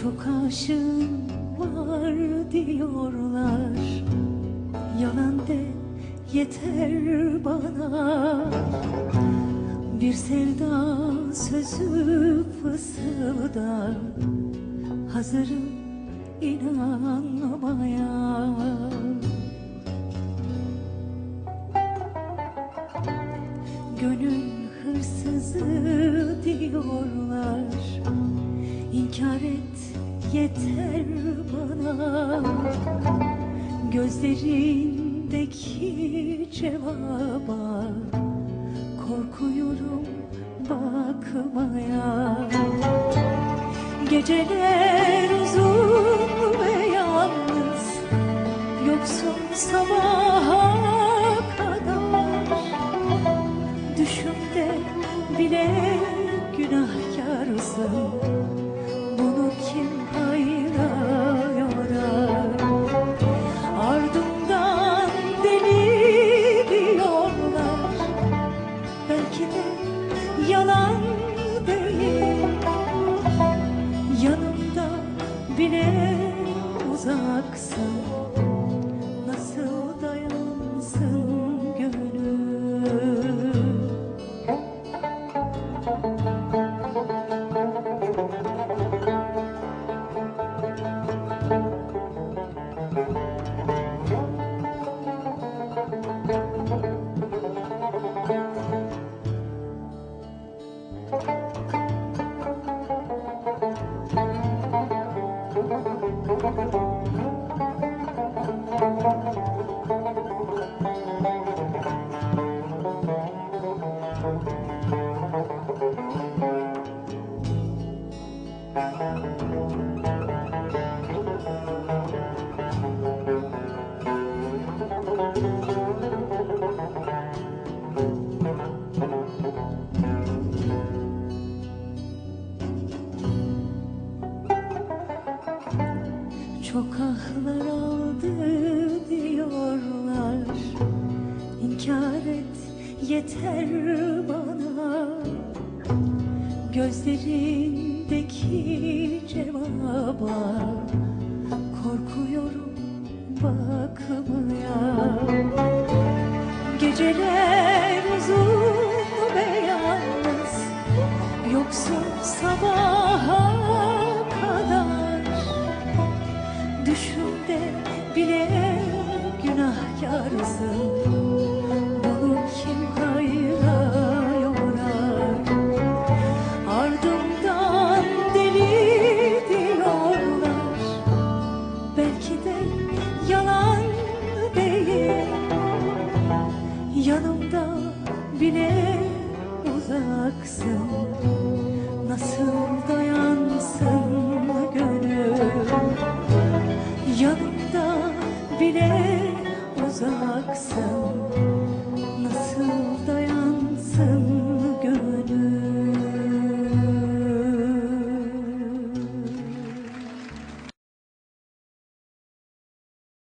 Çok aşığım var diyorlar. Yalan de yeter bana. Bir sevda sözü fısılda. Hazırım inanmaya Gönül hırsızı diyorlar. İnkar et yeter bana. Gözlerindeki cevaba Korkuyorum bakmaya. Geceler uzun ve yalnız Yoksun sabaha love. Çok ahlar aldı diyorlar. İnkar et yeter bana. Gözlerindeki cevaba Yanımda bile uzaksın. Nasıl dayansın gönül? Yanımda bile uzaksın.